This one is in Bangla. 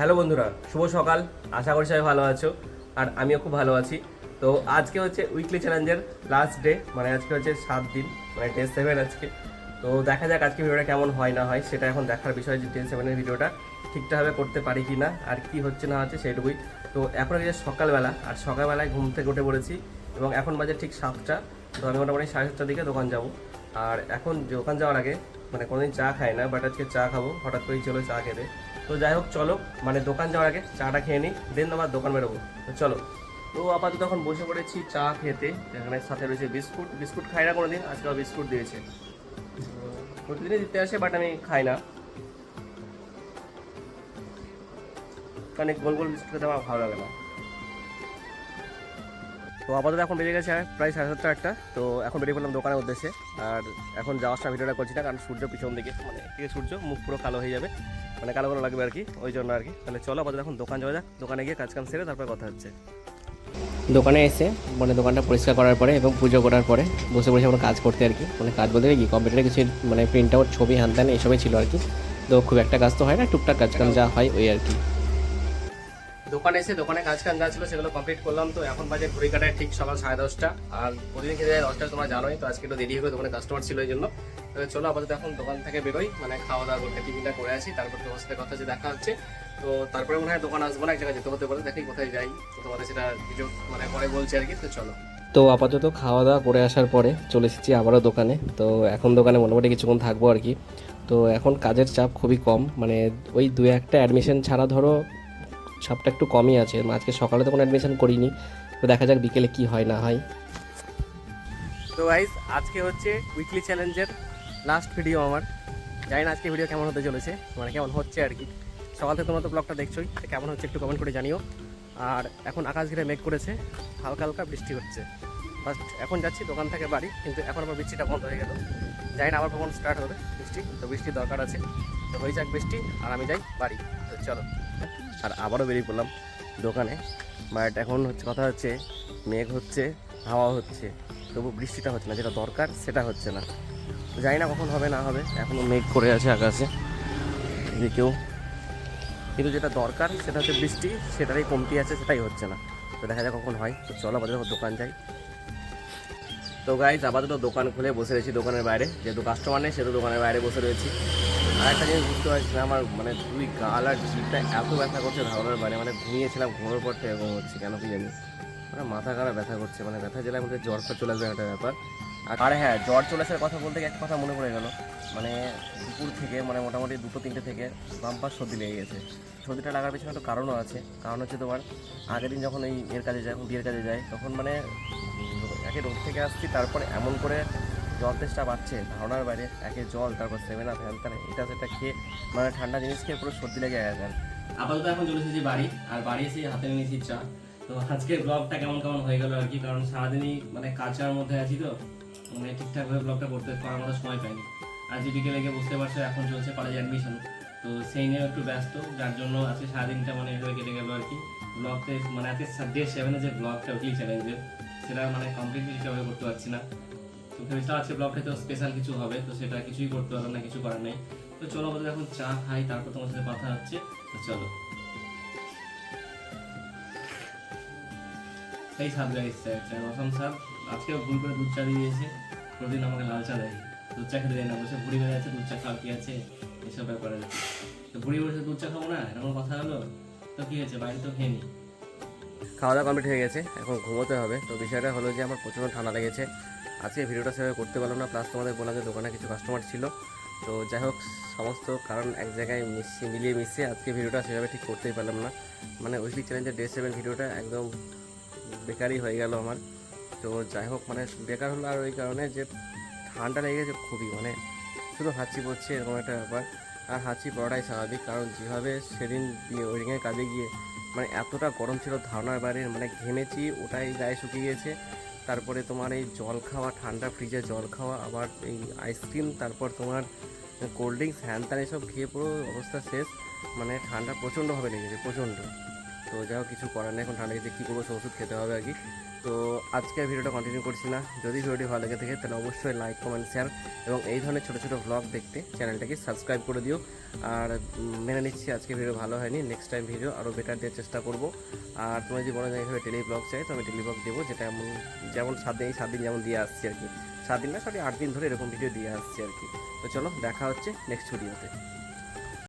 হ্যালো বন্ধুরা, শুভ সকাল। আশা করি সবাই ভালো আছো, আর আমিও খুব ভালো আছি। তো আজকে হচ্ছে উইকলি চ্যালেঞ্জের লাস্ট ডে মানে আজকে হচ্ছে সাত দিন মানে ডে সেভেন আজকে। তো দেখা যাক আজকে ভিডিওটা কেমন হয়, না হয়, সেটা এখন দেখার বিষয় যে ডে সেভেনের ভিডিওটা ঠিকঠাকভাবে করতে পারি কি না আর কি হচ্ছে, না হচ্ছে, সেইটুকুই। তো এখন হচ্ছে সকালবেলা, আর সকালবেলায় ঘুম থেকে উঠে পড়েছি, এবং এখন বাজে ঠিক সাতটা, তো আমি মোটামুটি সাড়ে সাতটার দিকে দোকান যাব। আর এখন দোকান যাওয়ার আগে মানে কোনোদিন চা খাই না বাট আজকে চা খাব, হঠাৎ করেই চলো চা খেতে। তো যাই হোক, চলো। মানে দোকান যাওয়ার আগে চাটা খেয়ে নিই দেন আমার দোকান বেরোবো। তো চলো। তো আপাতত এখন বসে পড়েছি চা খেতে। এখানে সাথে রয়েছে বিস্কুট। বিস্কুট খাই না কোনোদিন, আজকে বিস্কুট দিয়েছে। প্রতিদিনই দিতে আসে বাট আমি খাই না। কারণ গোল গোল বিস্কুট খেতে আমার ভালো লাগে না। তো আপাতত এখন বেজে গেছে প্রায় সাড়ে সাতটা একটা তো এখন বেরিয়ে পড়লাম দোকানের উদ্দেশ্যে। আর এখন যাওয়ার সময় ভিডিওটা করছি না, কারণ সূর্য পিছন দিকে। মানে সূর্য, মুখ পুরো কালো হয়ে যাবে। মানে কালো কালো লাগবে আর কি ওই জন্য আর কি। তাহলে চলো আপাতত এখন দোকান যাওয়া যাক দোকানে গিয়ে কাজ কাম সেরে তারপর কথা হচ্ছে। দোকানে এসে মানে দোকানটা পরিষ্কার করার পরে এবং পুজো করার পরে বসে বসে আমরা কাজ করতে আর কি মানে কাজ বলতে কি কম্পিউটারে কিছু মানে প্রিন্ট আউট ছবি হ্যান ত্যান এসবই ছিল আর কি। তো খুব একটা কাজ তো হয় না টুকটাক কাজ কাম যা হয় ওই আর কি। দোকানে এসে দোকানে কাজ কাম যা ছিল সেগুলো কমপ্লিট করলাম তো এখন বাজে ঘড়ি কাটায় ঠিক সকাল সাড়ে দশটা আর প্রতিদিন খেতে যায় দশটা তোমরা জানোই তো আজকে একটু দেরি হবে দোকানে কাস্টমার ছিল এই জন্য। তো চলো আপাতত এখন দোকান থেকে বেরোই। মানে খাওয়া দাওয়া করতে টিফিনটা করে আসি। তারপর তোমার সাথে কথা হচ্ছে দেখা হচ্ছে। তো তারপরে মনে হয় দোকান আসব না এক জায়গায় যেতে হতে পারে। দেখি কোথায় যাই। তো তোমাদের সেটা ভিডিও মানে পরে বলছি আর কি। তো চলো। তো আপাতত খাওয়া দাওয়া করে আসার পরে চলে এসেছি আবারও দোকানে। তো এখন দোকানে মোটামুটি কিছুক্ষণ থাকব আর কি। তো এখন কাজের চাপ খুবই কম। মানে ওই দু একটা অ্যাডমিশন ছাড়া ধরো চাপটা একটু কমই আছে। আজকে সকালে তো কোনো অ্যাডমিশন করিনি। তো দেখা যাক বিকেলে কি হয় না হয়। তো গাইজ আজকে হচ্ছে উইকলি চ্যালেঞ্জের লাস্ট ভিডিও আমার। জানি না আজকে ভিডিও কেমন হতে চলেছে মানে কেমন হচ্ছে আর কি। সকাল থেকে তোমরা তো ব্লগটা দেখছোই কেমন হচ্ছে একটু কমেন্ট করে জানিও। আর এখন আকাশ ঘিরে মেঘ করেছে, হালকা হালকা বৃষ্টি হচ্ছে। ফার্স্ট এখন যাচ্ছি দোকান থেকে বাড়ি, কিন্তু এখন আবার বৃষ্টিটা বন্ধ হয়ে গেল। জানি না আবার কখন স্টার্ট হবে বৃষ্টি, তো বৃষ্টির দরকার আছে। তো হয়ে যাক বৃষ্টি, আর আমি যাই বাড়ি। তো চলো। আর আবারও বেরিয়ে পড়লাম দোকানে বাট এখন হচ্ছে কথা হচ্ছে, মেঘ হচ্ছে, হাওয়া হচ্ছে। তবু বৃষ্টিটা হচ্ছে না, যেটা দরকার সেটা হচ্ছে না। জানি না কখন হবে, না হবে। এখনও মেঘ করে আছে আকাশে। এদিকেও। কিন্তু যেটা দরকার, সেটা হচ্ছে বৃষ্টি, সেটারই কমতি আছে, সেটাই হচ্ছে না। তো দেখা যাক কখন হয়। তো চলো আপাতত দোকান যাই। তো গাইজ আপাতত দোকান খুলে বসে রয়েছি দোকানের বাইরে। যেহেতু কাস্টমার নেই, সেহেতু দোকানের বাইরে বসে রয়েছি। আর একটা জিনিস বুঝতে পারছি না, আমার মানে দুই গাল আর জিভটা এত ব্যথা করছে, ধারণার বাইরে। মানে ঘুমিয়েছিলাম ঘুমোর পর থেকে এরকম হচ্ছে, কেন কি জানি। মানে মাথা খারাপ ব্যথা করছে মানে ব্যথা জেলার মধ্যে জ্বর চলে আসবে, একটা ব্যাপার। আর আরে হ্যাঁ জ্বর চলে আসার কথা বলতে একটা কথা মনে পড়ে গেল। মানে দুপুর থেকে মানে মোটামুটি দুটো তিনটে থেকে বাম্পার সর্দি লেগে গেছে। সর্দিটা লাগার পেছনে একটা কারণও আছে। কারণ হচ্ছে তোমার, আগের দিন যখন এই এর কাজে যায়, বিয়ের কাজে যায়, তখন মানে একে রোদ থেকে আসছি, তারপরে এমন করে জল তেষ্টা পাচ্ছে ধারণার বাইরে, একে জল, তারপর সেভেন আপ হ্যান এটা সেটা খেয়ে মানে ঠান্ডা জিনিস খেয়ে পুরো সর্দি লেগে গেছে আপাতত এখন চলে এসেছি বাড়ি, আর বাড়ি এসে হাতে নিয়েছি চা। তো আজকে ব্লগটা কেমন কেমন হয়ে গেল আর কি? কারণ সারাদিনই মানে কাচার মধ্যে আছি তো। মানে ঠিকঠাকভাবে ব্লগটা করতে করার মতো সময় পাইনি। আজ বিকেলে গিয়ে বুঝতে পারছ এখন চলছে কলেজ অ্যাডমিশন তো সেই নিয়ে একটু ব্যস্ত, যার জন্য আজকে সারাদিনটা মানে এভাবে কেটে গেল আর কি। ব্লগতে মানে আজকে ডে সেভেনের যে ব্লগটা উইকলি চ্যালেঞ্জের সেটা মানে কমপ্লিটলি ঠিকভাবে করতে পারছি না। তো ভেবেছিলাম আজকে ব্লগটা তো স্পেশাল কিছু হবে, তো সেটা কিছুই করতে পারলাম না, কিছু করার নেই। তো চলো আমাদের এখন চা খাই, তারপর তোমার সাথে কথা হচ্ছে। তো চলো। এই স্বাদ গাইছে রসম স্বাদ আজকে ভুল করে দুধ চা দিয়ে দিয়েছে। প্রতিদিন আমাকে লাল চা দেয়। দুধ চা খেতে দেয় না বসে বুড়ি বেড়ে আছে দুধ চা খাওয়া কি আছে? এসব ব্যাপার তো বুড়ি বসে দুধ চা খাব না? এরকম কথা হলো? তো কি হয়েছে? বাইরে তো খেয়ে খাওয়া দাওয়া কমপ্লিট হয়ে গেছে, এখন ঘুমোতে হবে। তো বিষয়টা হলো যে, আমার প্রচণ্ড ঠান্ডা লেগেছে। আজকে ভিডিওটা সেভাবে করতে পারলাম না প্লাস তোমাদের বললাম যে, দোকানে কিছু কাস্টমার ছিল। তো যাই হোক, সমস্ত কারণ এক জায়গায় মিশিয়ে মিলিয়ে মিশিয়ে আজকে ভিডিওটা সেভাবে ঠিক করতেই পারলাম না। মানে উইকলি চ্যালেঞ্জের ডে সেভেন ভিডিওটা একদম বেকারই হয়ে গেল আমার। তো যাই হোক মানে বেকার হলো আর ওই কারণে যে ঠান্ডা লেগে গেছে খুবই মানে শুধু হাঁচি পড়ছে এরকম একটা ব্যাপার। আর হাঁচি পড়াটাই স্বাভাবিক, কারণ যেভাবে সেদিন ওয়েডিংয়ের কাজে গিয়ে মানে এতটা গরম ছিল ধারণার বাইরে মানে ঘেমেছি, ওটাই গায়ে শুকিয়ে গেছে। তারপরে তোমার এই জল খাওয়া, ঠান্ডা ফ্রিজে জল খাওয়া, আবার এই আইসক্রিম তারপর তোমার কোল্ড ড্রিঙ্কস হ্যান ত্যান এসব খেয়ে পুরো অবস্থা শেষ। মানে ঠান্ডা প্রচণ্ডভাবে লেগেছে, প্রচণ্ড। তো যাই কিছু করার নেই, এখন ঠান্ডা গেছে, কী করব ওষুধ খেতে হবে আর কি। তো আজকে ভিডিওটা কন্টিনিউ করছি না। যদি ভিডিওটি ভালো লেগে থাকে, তাহলে অবশ্যই লাইক কমেন্ট শেয়ার এবং এই ধরনের ছোটো ছোটো ভ্লগ দেখতে চ্যানেলটাকে সাবস্ক্রাইব করে দিও। আর মেনে নিচ্ছি আজকে ভিডিও ভালো হয়নি নেক্সট টাইম ভিডিও আরও বেটার দেওয়ার চেষ্টা করব। আর তোমরা যদি বলো যে এইভাবে টেলি ব্লগ চাই, তো আমি টেলি ব্লগ দেবো, যেটা এমন, যেমন সাত দিন, এই সাত দিন যেমন দিয়ে আসছি আর কি। সাত দিন না সাড়ে আট দিন ধরে এরকম ভিডিও দিয়ে আসছি আর কি। তো চলো, দেখা হচ্ছে নেক্সট ভিডিওতে